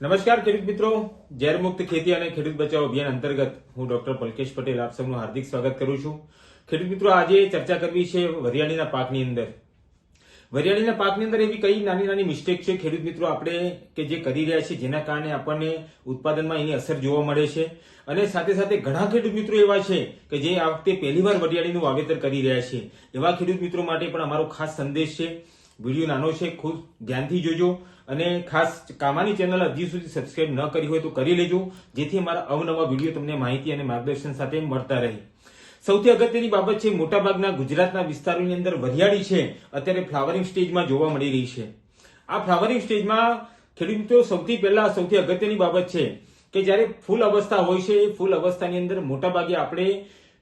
નમસ્કાર, ખેડૂત મિત્રો. ઝેર મુક્ત ખેતી અને ખેડૂત બચાવ અભિયાન અંતર્ગત હું ડોક્ટર પલકેશ પટેલ આપ સૌનું હાર્દિક સ્વાગત કરું છું. ખેડૂત મિત્રો, આજે ચર્ચા કરવી છે વરિયાળીના પાકની અંદર. વરિયાળીના પાકની અંદર એવી કઈ નાની નાની મિસ્ટેક છે? ખેડૂત મિત્રો, આપણે કે જે કરી રહ્યા છે જેના કારણે આપણને ઉત્પાદનમાં એની અસર જોવા મળે છે. અને સાથે સાથે ઘણા ખેડૂત મિત્રો એવા છે કે જે આ વખતે પહેલીવાર વરિયાળીનું વાવેતર કરી રહ્યા છે. એવા ખેડૂત મિત્રો માટે પણ અમારો ખાસ સંદેશ છે. વીડિયો નાનો છે, ખૂબ ધ્યાનથી જોજો અને ખાસ કામાની ચેનલ હજી સુધી સબસ્ક્રાઇબ ન કરી હોય તો કરી લેજો, જેથી અમારા અવનવા વીડિયો તમને માહિતી અને માર્ગદર્શન સાથે મળતા રહે. સૌથી અગત્યની બાબત છે, મોટાભાગના ગુજરાતના વિસ્તારોની અંદર વરિયાળી છે, અત્યારે ફ્લાવરિંગ સ્ટેજમાં જોવા મળી રહી છે. આ ફ્લાવરિંગ સ્ટેજમાં ખેડૂત સૌથી પહેલા, સૌથી અગત્યની બાબત છે કે જ્યારે ફૂલ અવસ્થા હોય છે, એ ફૂલ અવસ્થાની અંદર મોટાભાગે આપણે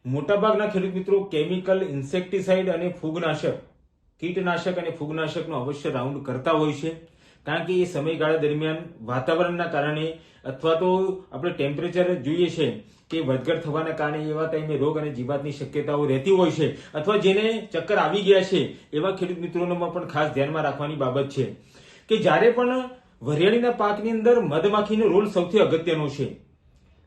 મોટાભાગના ખેડૂત મિત્રો કેમિકલ, ઇન્સેક્ટિસાઇડ અને ફૂગનાશક કીટનાશક અને ફૂગનાશકનો અવશ્ય રાઉન્ડ કરતા હોય છે. કારણ કે એ સમયગાળા દરમિયાન વાતાવરણના કારણે અથવા તો આપણે ટેમ્પરેચર જોઈએ છે કે વધઘટ થવાના કારણે એવા ટાઈમે રોગ અને જીવાતની શક્યતાઓ રહેતી હોય છે. અથવા જેને ચક્કર આવી ગયા છે, એવા ખેડૂત મિત્રોમાં પણ ખાસ ધ્યાનમાં રાખવાની બાબત છે. કે જ્યારે પણ વરિયાળીના પાકની અંદર મધમાખીનો રોલ સૌથી અગત્યનો છે.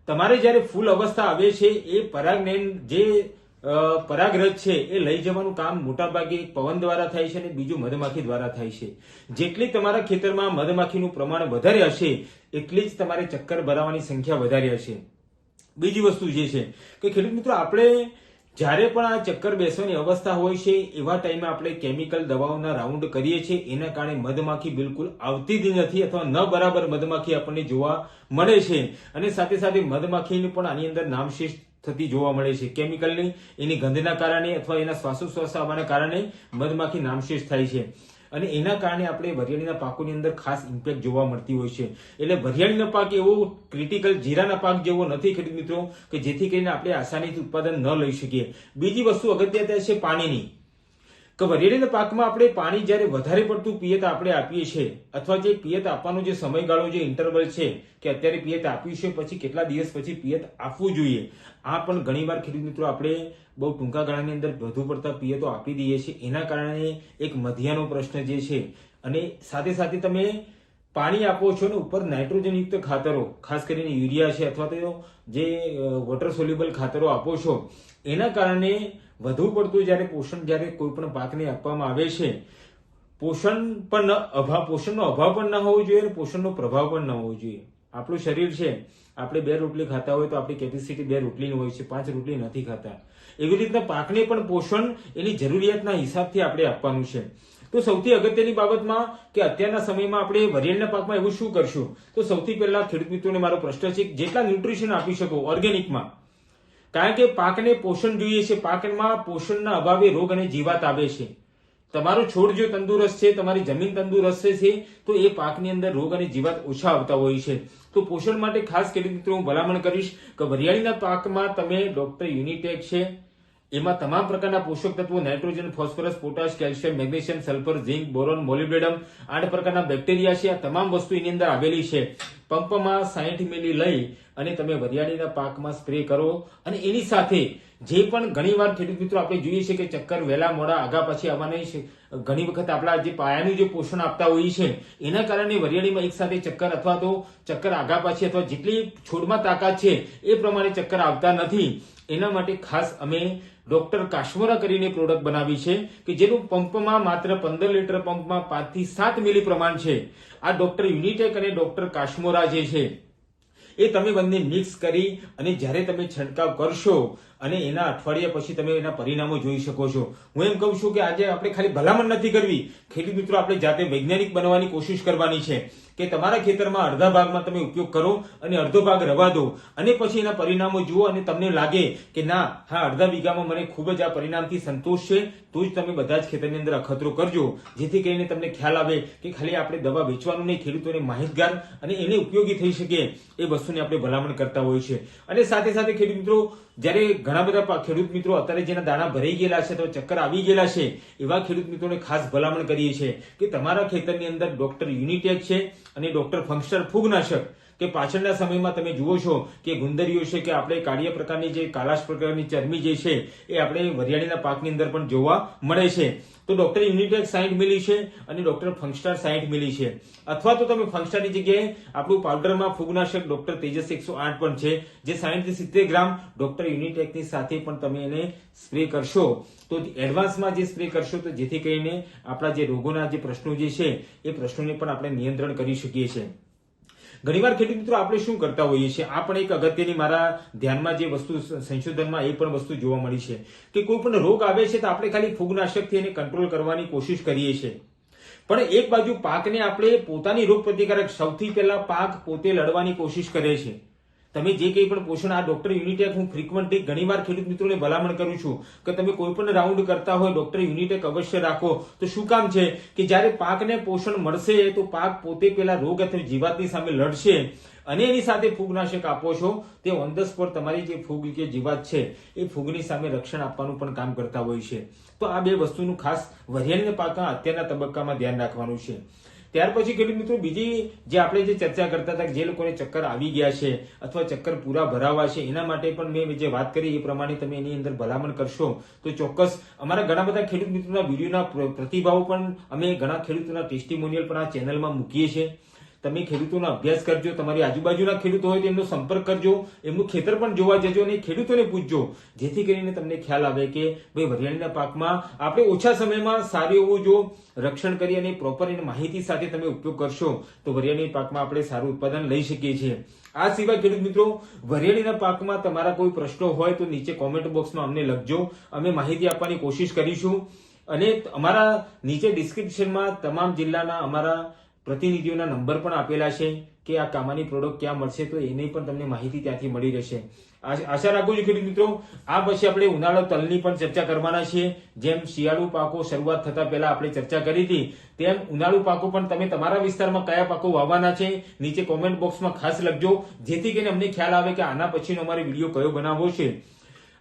તમારે જ્યારે ફૂલ અવસ્થા આવે છે, એ પરાગને જે પરાગરજ છે એ લઈ જવાનું કામ મોટાભાગે પવન દ્વારા થાય છે અને બીજું મધમાખી દ્વારા થાય છે. જેટલી તમારા ખેતરમાં મધમાખીનું પ્રમાણ વધારે હશે, એટલી જ તમારે ચક્કર ભરાવાની સંખ્યા વધારે હશે. બીજી વસ્તુ જે છે કે ખેડૂત મિત્રો, આપણે જ્યારે પણ આ ચક્કર બેસવાની અવસ્થા હોય છે, એવા ટાઈમે આપણે કેમિકલ દવાઓના રાઉન્ડ કરીએ છીએ, એના કારણે મધમાખી બિલકુલ આવતી જ નથી અથવા ન બરાબર મધમાખી આપણને જોવા મળે છે. અને સાથે સાથે મધમાખીનું પણ આની અંદર નામશેષ થતી જોવા મળે છે. કેમિકલની એની ગંધના કારણે અથવા એના શ્વાસોશ્વાસ આવવાના કારણે મધમાખી નામશેષ થાય છે. અને એના કારણે આપણે વરિયાળીના પાકોની અંદર ખાસ ઇમ્પેક્ટ જોવા મળતી હોય છે. એટલે વરિયાળીનો પાક એવો ક્રિટિકલ જીરાના પાક જેવો નથી ખેડૂત મિત્રો, કે જેથી કરીને આપણે આસાનીથી ઉત્પાદન ન લઈ શકીએ. બીજી વસ્તુ અગત્યતા છે પાણીની. કે વરિયાળીના પાકમાં આપણે પાણી જ્યારે વધારે પડતું પિયત આપણે આપીએ છીએ, અથવા જે પિયત આપવાનો જે સમયગાળો, જે ઇન્ટરવલ છે, કે અત્યારે પિયત આપ્યું છે, પછી કેટલા દિવસ પછી પિયત આપવું જોઈએ, આ પણ ઘણીવાર ખેડૂત મિત્રો આપણે બહુ ટૂંકા ગાળાની અંદર વધુ પડતા પિયતો આપી દઈએ છીએ. એના કારણે એક મધ્યાનો પ્રશ્ન જે છે, અને સાથે સાથે તમે પાણી આપો છો ને ઉપર નાઇટ્રોજનયુક્ત ખાતરો, ખાસ કરીને યુરિયા છે અથવા તો જે વોટર સોલ્યુબલ ખાતરો આપો છો, એના કારણે વધુ પડતું જ્યારે પોષણ, જ્યારે કોઈ પણ પાકને આપવામાં આવે છે, પોષણ પણ અભાવ, પોષણનો અભાવ પણ ન હોવો જોઈએ અને પોષણનો પ્રભાવ પણ ન હોવો જોઈએ. આપણું શરીર છે, આપણે બે રોટલી ખાતા હોય તો આપણી કેપેસિટી બે રોટલીની હોય છે, પાંચ રોટલી નથી ખાતા. એવી રીતના પાકને પણ પોષણ એની જરૂરિયાતના હિસાબથી આપણે આપવાનું છે. તો સૌથી અગત્યની બાબતમાં કે અત્યારના સમયમાં આપણે વરિયાળના પાકમાં એવું શું કરશું? તો સૌથી પહેલા ખેડૂત મિત્રોને મારો પ્રશ્ન છે જેટલા ન્યુટ્રિશન આપી શકો ઓર્ગેનિકમાં કારણ કે પાકને પોષણ જોઈએ છે, પાકમાં પોષણના અભાવે રોગ અને જીવાત આવે છે. તમારો છોડ જો તંદુરસ્ત છે, તમારી જમીન તંદુરસ્ત છે, તો એ પાકની અંદર રોગ અને જીવાત ઓછા આવતા હોય છે. તો પોષણ માટે ખાસ ખેડૂત મિત્રો હું ભલામણ કરીશ કે વરિયાળીના પાકમાં તમે ડોક્ટર યુનિટેક છે એમાં તમામ પ્રકારના પોષક તત્વો, nitrogen, phosphorus, potash, calcium, magnesium, sulphur, zinc, boron molybdenum આઠ પ્રકારના બેક્ટેરિયા છે. આ તમામ વસ્તુ એની અંદર આવેલી છે. પંપમાં સાઠ મિલી લઈ અને તમે વરિયાળીના પાકમાં સ્પ્રે કરો. અને એની સાથે જે પણ ઘણીવાર ખેડૂત મિત્રો આપણે જોઈએ છે કે ચક્કર વહેલા મોડા આગા પછી આવવાની ઘણી વખત આપણા જે પાયાનું જે પોષણ આપતા હોઈએ છે, એના કારણે વરિયાળીમાં એક સાથે ચક્કર અથવા તો ચક્કર આગા પાછી અથવા જેટલી છોડમાં તાકાત છે, એ પ્રમાણે ચક્કર આવતા નથી. એના માટે ખાસ અમે ડોક્ટર કાશ્મોરા કરીને પ્રોડક્ટ બનાવી છે કે જેનું પંપમાં માત્ર પંદર લીટર પંપમાં પાંચથી સાત મિલી પ્રમાણ છે. આ ડોક્ટર યુનિટેક અને ડોક્ટર કાશ્મોરા જે છે, એ તમે બંને મિક્સ કરી અને જ્યારે તમે છંટકાવ કરશો અને એના અઠવાડિયા પછી તમે એના પરિણામો જોઈ શકો છો. હું એમ કહું છું કે આજે આપણે ખાલી ભલામણ નથી કરવી. ખેડૂત મિત્રો, આપણે જાતે વૈજ્ઞાનિક બનવાની કોશિશ કરવાની છે કે તમારા ખેતરમાં અડધા ભાગમાં તમે ઉપયોગ કરો અને અડધો ભાગ રવા દો અને પછી એના પરિણામો જુઓ અને તમને લાગે કે ના, હા, અડધા વીઘામાં મને ખૂબ જ આ પરિણામથી સંતોષ છે, તો જ તમે બધા જ ખેતરની અંદર અખતરો કરજો. જેથી કરીને તમને ખ્યાલ આવે કે ખાલી આપણે દવા વેચવાનું નહીં, ખેડૂતોને માહિતગાર અને એને ઉપયોગી થઈ શકે એ વસ્તુને આપણે ભલામણ કરતા હોય છે. અને સાથે સાથે ખેડૂત મિત્રો જ્યારે ઘણા બધા ખેડૂત મિત્રો અત્યારે જેના દાણા ભરાઈ ગયેલા છે તો ચક્કર આવી ગયેલા છે, એવા ખેડૂત મિત્રોને ખાસ ભલામણ કરીએ છીએ કે તમારા ખેતરની અંદર ડોક્ટર યુનિટેક છે અને ડોક્ટર ફંક્શન ફૂગનાશક કે પાછળના સમયમાં તમે જુઓ છો કે ગુંદરીઓ છે કે આપણે કાર્ય પ્રકારની જે કાલાશ પ્રકારની ચરમી જે છે એ આપણે વરિયાળીના પાકની અંદર પણ જોવા મળે છે. તો ડોક્ટર યુનિટેક સાઈઠ મિલી છે અને ડોક્ટર ફંગસ્ટાર સાઈઠ મિલી છે. અથવા તો તમે ફંગસ્ટારની જગ્યાએ આપણું પાવડરમાં ફૂગનાશક ડોક્ટર તેજસ એકસો આઠ પણ છે, જે સાઈઠથી સિત્તેર ગ્રામ ડોક્ટર યુનિટેકની સાથે પણ તમે એને સ્પ્રે કરશો. તો એડવાન્સમાં જે સ્પ્રે કરશો તો જેથી કરીને આપણા જે રોગોના જે પ્રશ્નો જે છે એ પ્રશ્નોને પણ આપણે નિયંત્રણ કરી શકીએ છીએ. ઘણીવાર ખેડૂત મિત્રો આપણે શું કરતા હોઈએ છીએ? આ પણ એક અગત્યની મારા ધ્યાનમાં જે વસ્તુ સંશોધનમાં એ પણ વસ્તુ જોવા મળી છે કે કોઈ પણ રોગ આવે છે તો આપણે ખાલી ફૂગનાશકથી એને કંટ્રોલ કરવાની કોશિશ કરીએ છીએ. પણ એક બાજુ પાકને આપણે પોતાની રોગ પ્રતિકારક સૌથી પહેલા પાક પોતે લડવાની કોશિશ કરે છે તમે જે કંઈ પણ પોષણ આ ડોક્ટર યુનિટેક હું ફ્રીક્વન્ટલી ઘણીવાર ખેડૂત મિત્રોને ભલામણ કરું છું કે તમે કોઈ પણ રાઉન્ડ કરતા હોય ડોક્ટર યુનિટેક અવશ્ય રાખો. તો શું કામ છે કે જ્યારે પાકને પોષણ મળશે તો પાક પોતે પેલા રોગ અથવા જીવાતની સામે લડશે અને એની સાથે ફૂગનાશક આપો છો. તે ઓન ધ સ્પોટ તમારી જે ફૂગ કે જીવાત છે એ ફૂગની સામે રક્ષણ આપવાનું પણ કામ કરતા હોય છે. તો આ બે વસ્તુનું ખાસ વરિયાળીના પાકના અત્યારના તબક્કામાં ધ્યાન રાખવાનું છે. ત્યાર પછી ખેડૂત મિત્રો, બીજી જે આપણે જે ચર્ચા કરતા હતા જે લોકોને ચક્કર આવી ગયા છે અથવા ચક્કર પૂરા ભરાવા છે, એના માટે પણ મેં જે વાત કરી, એ પ્રમાણે તમે એની અંદર ભલામણ કરશો. તો ચોક્કસ અમારા ઘણા બધા ખેડૂત મિત્રોના વિડીયોના પ્ર- પ્રતિભાવો પણ અમે ઘણા ખેડૂતોના ટેસ્ટિમોનિયલ પણ આ ચેનલમાં મૂકીએ છીએ. તમે ખેડૂતોનો અભ્યાસ કરજો, તમારી આજુબાજુના ખેડૂતો હોય તો સંપર્ક કરજો, એમનું ખેતર પણ જોવા જજો અને ખેડૂતોને પૂછજો. જેથી કરીને તમને ખ્યાલ આવે કે ભાઈ વરિયાળીના પાકમાં આપણે ઓછા સમયમાં સારું એવું જો રક્ષણ કરી અને પ્રોપર એની માહિતી સાથે તમે ઉપયોગ કરશો, તો વરિયાળી પાકમાં આપણે સારું ઉત્પાદન લઈ શકીએ છીએ. આ સિવાય ખેડૂત મિત્રો, વરિયાળીના પાકમાં તમારા કોઈ પ્રશ્નો હોય તો નીચે કોમેન્ટ બોક્સમાં અમને લખજો. અમે માહિતી આપવાની કોશિશ કરીશું. અને અમારા નીચે ડિસ્ક્રિપ્શનમાં તમામ જિલ્લાના અમારા પ્રતિનિધિઓના નંબર પણ આપેલા છે કે આ કામાની પ્રોડક્ટ ક્યાં મળશે તો એની પણ તમને માહિતી ત્યાંથી મળી રહેશે. આશા રાખું છું ખેડૂત મિત્રો, આ પછી આપણે ઉનાળો તલની પણ ચર્ચા કરવાના છીએ. જેમ શિયાળુ પાકો શરૂઆત થતા પહેલા આપણે ચર્ચા કરી હતી, તેમ ઉનાળુ પાકો પણ તમે તમારા વિસ્તારમાં કયા પાકો વાવવાના છે, નીચે કોમેન્ટ બોક્સમાં ખાસ લખજો, જેથી કરીને અમને ખ્યાલ આવે કે આના પછીનો અમારે વીડિયો કયો બનાવવો છે.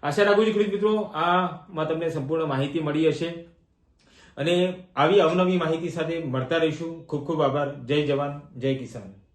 આશા રાખું છું ખેડૂત મિત્રો, આમાં તમને સંપૂર્ણ માહિતી મળી હશે. અને આવી અવનવી માહિતી સાથે મળતા રહીશું. ખૂબ ખૂબ આભાર. જય જવાન. જય કિસાન.